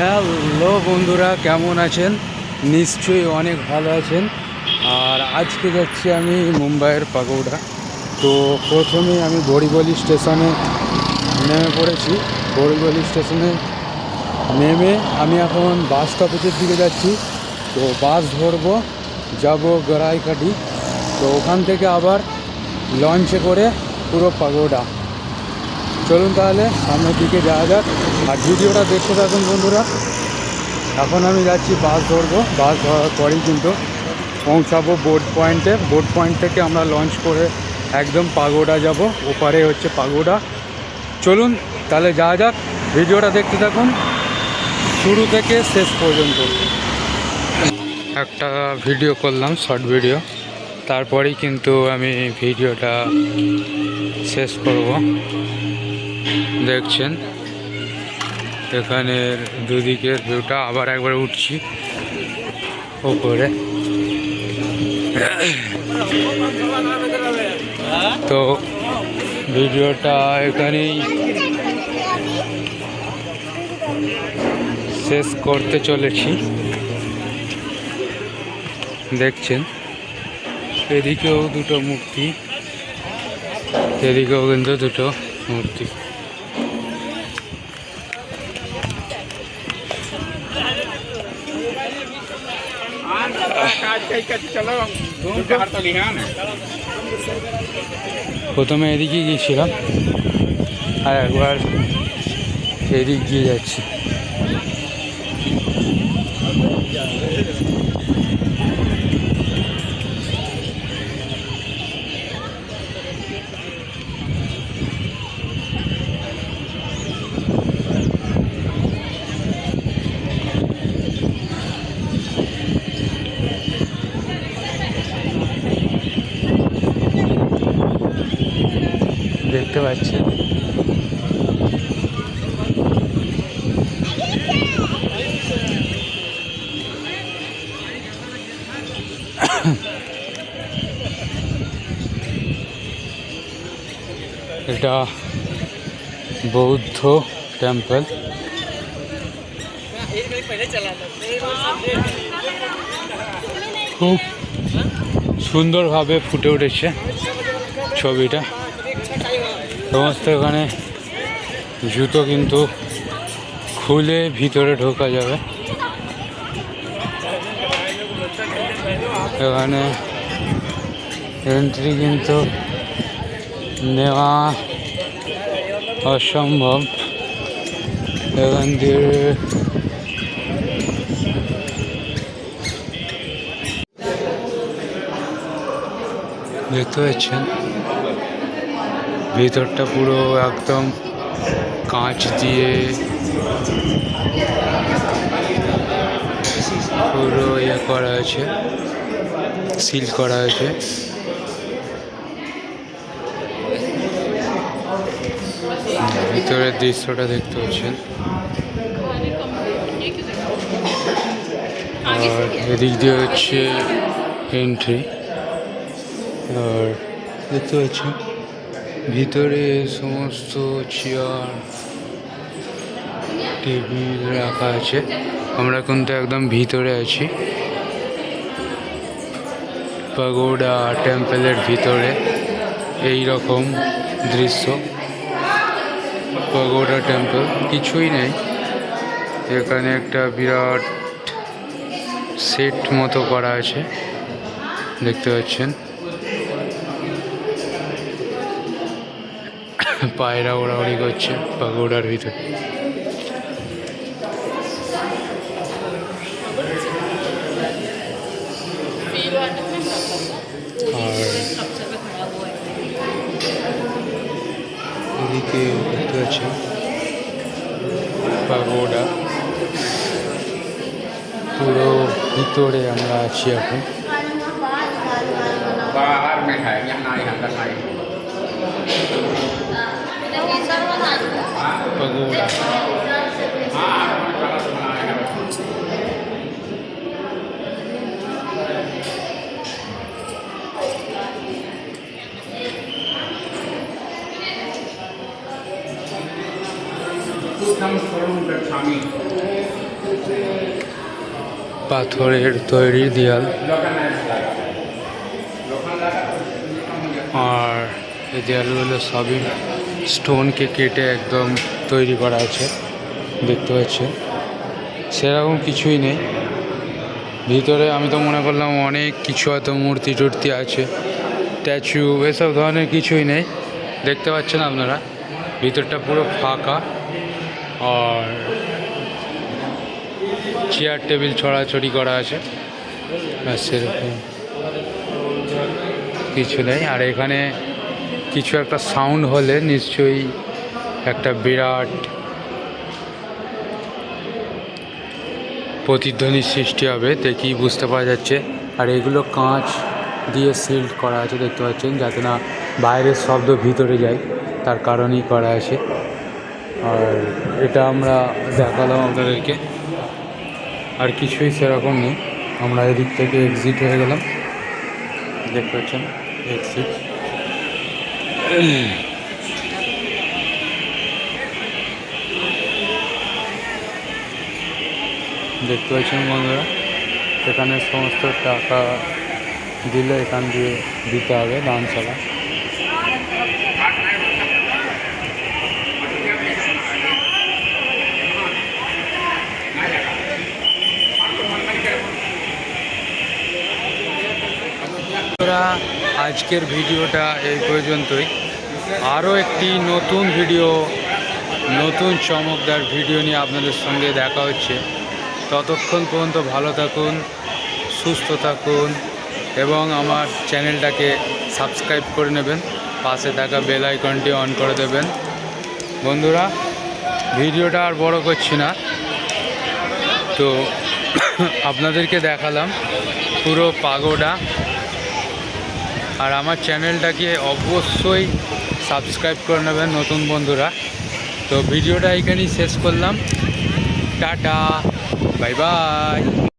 Hello বন্ধুরা, কেমন আছেন? নিশ্চয়ই অনেক ভালো আছেন। আর আজকে যাচ্ছি আমি মুম্বাইয়ের পাগৌড়া। তো প্রথমে আমি বড়িগলি স্টেশনে নেমে পড়েছি। বড়িগলি স্টেশনে নেমে আমি এখন বাস স্টপেজের দিকে যাচ্ছি। তো বাস ধরবো, যাব গড়াইকাটি তো ওখান থেকে আবার লঞ্চে করে পুরো পাগোড়া। চলুন তাহলে, সামনের দিকে যাওয়া যাক। আর ভিডিওটা দেখতে থাকুন বন্ধুরা। এখন আমি যাচ্ছি বাস ধরবো। বাস ধরার পরেই কিন্তু পৌঁছাবো বোট পয়েন্টে বোট পয়েন্ট থেকে আমরা লঞ্চ করে একদম পাগোড়া যাব। ওপারে হচ্ছে পাগোড়া। চলুন তাহলে যাওয়া যাক। ভিডিওটা দেখতে থাকুন। শুরু থেকে শেষ পর্যন্ত। একটা ভিডিও করলাম শর্ট ভিডিও তারপরেই কিন্তু আমি ভিডিওটা শেষ করব। দেখছেন, এখানের দুদিকের ভিউটা আবার একবার উঠছি ওপরে। তো ভিডিওটা এখানেই শেষ করতে চলেছি। দেখছেন, এদিকেও দুটো মূর্তি, এদিকেও কিন্তু দুটো মূর্তি। প্রথমে এদিকে গিয়েছিলাম আর একবার এদিক গিয়ে যাচ্ছি। দেখতে পাচ্ছি। এটা বৌদ্ধ টেম্পল। খুব সুন্দরভাবে ফুটে উঠেছে ছবিটা। সমস্ত এখানে জুতো কিন্তু খুলে ভিতরে ঢোকা যাবে। এখানে এন্ট্রি কিন্তু নেওয়া অসম্ভব। এখান দিয়ে দেখতে পাচ্ছেন। ভিতরটা পুরো একদম কাঁচ দিয়ে পুরো ইয়ে করা আছে, সিল করা আছে। ভিতরের দৃশ্যটা দেখতে পাচ্ছেন। আর এদিক দিয়ে হচ্ছে এন্ট্রি আর দেখতে পাচ্ছেন ভিতরে সমস্ত চেয়ার টেবিল রাখা আছে। আমরা কিন্তু একদম ভিতরে আছি। পাগোডা টেম্পলের ভিতরে এই রকম দৃশ্য। পাগোডা টেম্পল, কিছুই নেই। এখানে একটা বিরাট সেট মতো করা আছে। দেখতে পাচ্ছেন। পায়রা ওড়াউড়ি করছে পাগোড়ার ভিতরে আর এদিকে দেখতে পাচ্ছেন পাগোডা পুরো ভিতরে আমরা আছি এখন बाहर में है यहाँ नहीं अंदर नहीं পাথরের তৈরি দেয়াল। আর এই দেয়ালগুলো সবই স্টোনকে কেটে একদম তৈরি করা আছে, দেখতে পাচ্ছেন। সেরকম কিছুই নেই। ভিতরে আমি তো মনে করলাম অনেক কিছু হয়তো মূর্তি টূর্তি আছে স্ট্যাচু এসব ধরনের কিছুই নেই। দেখতে পাচ্ছেন আপনারা, ভিতরটা পুরো ফাঁকা। আর চেয়ার, টেবিল ছড়াছড়ি করা আছে। সেরকম কিছু নেই। আর এখানে কিছু একটা সাউন্ড হলে নিশ্চয়ই একটা বিরাট প্রতিধ্বনির সৃষ্টি হবে, দেখেই বুঝতে পারা যাচ্ছে। আর এগুলো কাঁচ দিয়ে সিল্ড করা আছে, দেখতে পাচ্ছেন, যাতে না বাইরের শব্দ ভিতরে যায়, তার কারণেই করা আছে। আর এটা আমরা দেখালাম আপনাদেরকে। আর কিছুই সেরকম নেই। আমরা এদিক থেকে এক্সিট হয়ে গেলাম। দেখতে পাচ্ছেন এক্সিট দেখতে পাচ্ছেন বন্ধুরা সেখানে সমস্ত টাকা দিলে এখান দিয়ে দিতে হবে দানশালা। বন্ধুরা, আজকের ভিডিওটা এই পর্যন্তই। আরও একটি নতুন ভিডিও, নতুন চমকদার ভিডিও নিয়ে আপনাদের সঙ্গে দেখা হচ্ছে। ততক্ষণ পর্যন্ত ভালো থাকুন, সুস্থ থাকুন এবং আমার চ্যানেলটাকে সাবস্ক্রাইব করে নেবেন। পাশে থাকা বেল আইকনটি অন করে দেবেন। বন্ধুরা, ভিডিওটা আর বড় করছি না। তো, আপনাদেরকে দেখালাম পুরো পাগোডা। আর আমার চ্যানেলটাকে অবশ্যই সাবস্ক্রাইব করে নেবেন নতুন বন্ধুরা। তো ভিডিওটা এখানেই শেষ করলাম। Tata, bye bye.